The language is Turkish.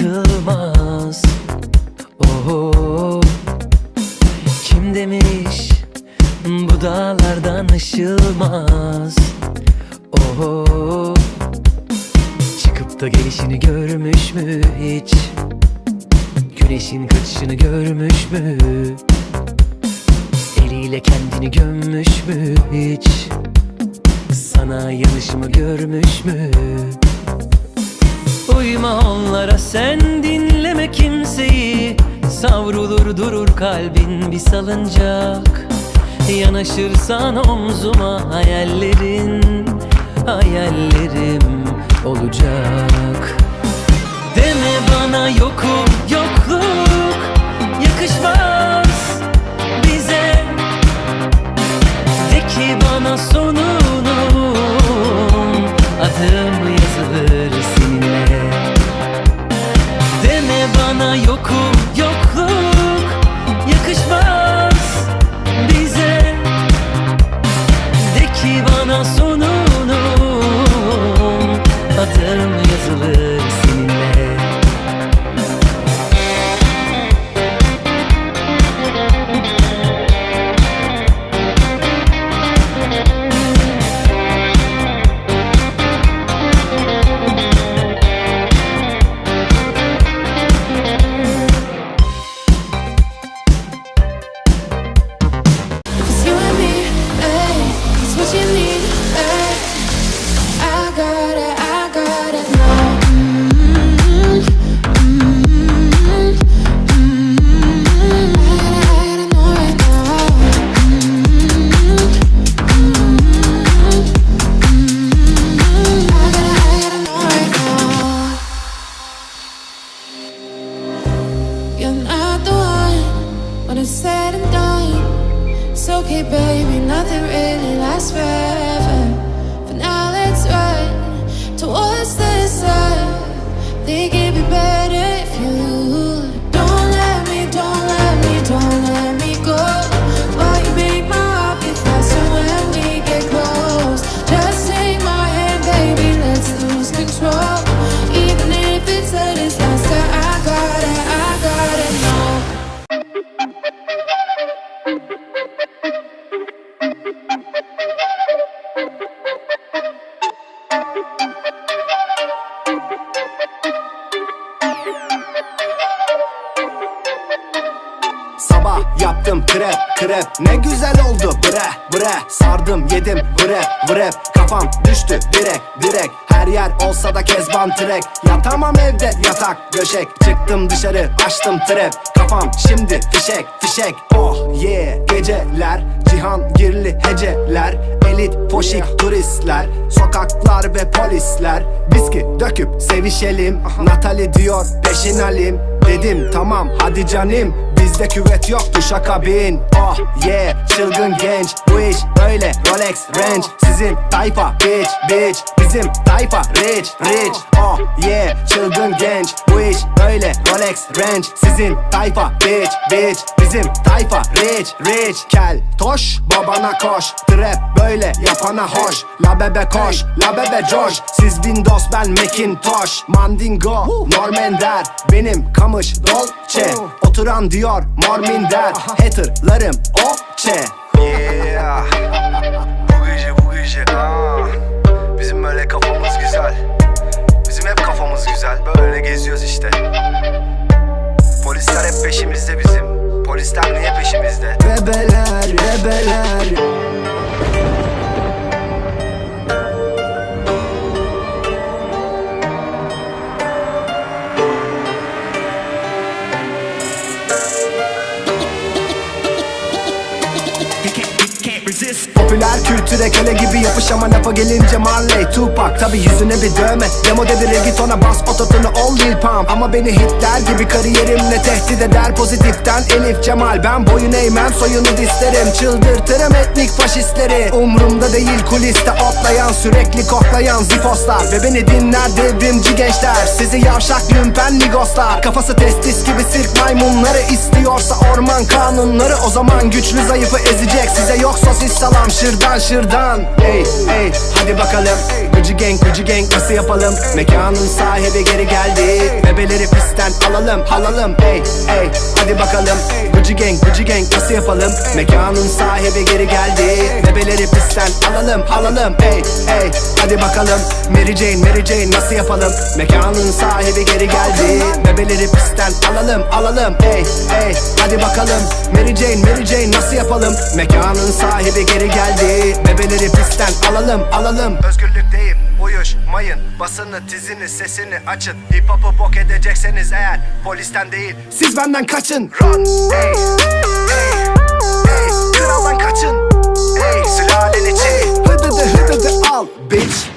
yıkılmaz Oho. Kim demiş Bu dağlardan aşılmaz? Oho. Çıkıp da gelişini görmüş mü hiç? Güneşin kaçışını görmüş mü? Eliyle kendini gömmüş mü hiç? Sana yanışımı görmüş mü Uyma onlara sen dinleme kimseyi. Savrulur durur kalbin bir salıncak. Yanaşırsan omzuma hayallerin Hayallerim olacak. Deme bana yokum yokluk Yakışmaz bize. De ki bana sonunun Yaptım krep krep Ne güzel oldu bre bre. Sardım yedim vrep vrep Kafam düştü direk direk. Her yer olsa da kezban trek. Yatamam evde yatak döşek Çıktım dışarı açtım trap Kafam şimdi fişek fişek. Oh yeah. Geceler Cihan girli heceler. Elit foşik turistler. Sokaklar ve polisler. Viski döküp sevişelim. Natali diyor peşin alim Dedim tamam hadi canım Bizde küvet yok duşa kabin Oh yeah çılgın genç. Bu iş böyle Rolex Range. Sizin tayfa bitch bitch. Bizim tayfa rich rich. Oh yeah çılgın genç. Bu iş böyle Rolex Range. Sizin tayfa bitch bitch. Bizim tayfa rich rich. Kel toş babana koş. Trap böyle yapana hoş. La bebe koş la bebe coş. Siz Windows ben Macintosh. Mandingo Normender Benim kamış Dolce. Oturan diyor mor minder Haterlarım okçe. Yeah. Bu gece bu gece ah. Bizim böyle kafamız güzel. Bizim hep kafamız güzel. Böyle geziyoruz işte. Polisler hep peşimizde bizim. Polisler niye peşimizde? Bebeler bebeler Popüler kültüre köle gibi yapış ama lafa gelince Marley Tupac Tabi yüzüne bir dövme. Demo de bir reggaetona bas ototunu ol Lil Pump. Ama beni hitler gibi kariyerimle tehdit eder. Pozitiften Elif Cemal Ben boyun eğmem soyunu dislerim. Çıldırtırım etnik faşistleri. Umrumda değil kuliste otlayan Sürekli koklayan zifoslar. Ve beni dinler devrimci gençler. Sizi yavşak lümpen migoslar Kafası testis gibi sirk maymunları istiyorsa orman kanunları. O zaman güçlü zayıfı ezecek. Size yok sosis salam şırdan şırdan. Ey ey hadi bakalım Gucci gang Gucci gang nasıl yapalım. Mekanın sahibi geri geldi. Bebeleri pistten alalım alalım Ey ey hadi bakalım. Gucci gang Gucci gang nasıl yapalım. Mekanın sahibi geri geldi. Bebeleri pistten alalım alalım Ey ey hadi bakalım. Mary Jane Mary Jane nasıl yapalım? Mekanın sahibi geri geldi. Bebeleri pistten alalım alalım. Ey ey hadi bakalım. Mary Jane Mary Jane nasıl yapalım? Mekanın sahibi geri geldi. Bebeleri pistten alalım alalım. Özgürlükteyim uyuşmayın Basını tizini sesini açın. Hip hop'u bok edecekseniz eğer Polisten değil. Siz benden kaçın. Run ey ey ey Kraldan kaçın. Ey sülalen içi. Hıdıdı hıdıdı al bitch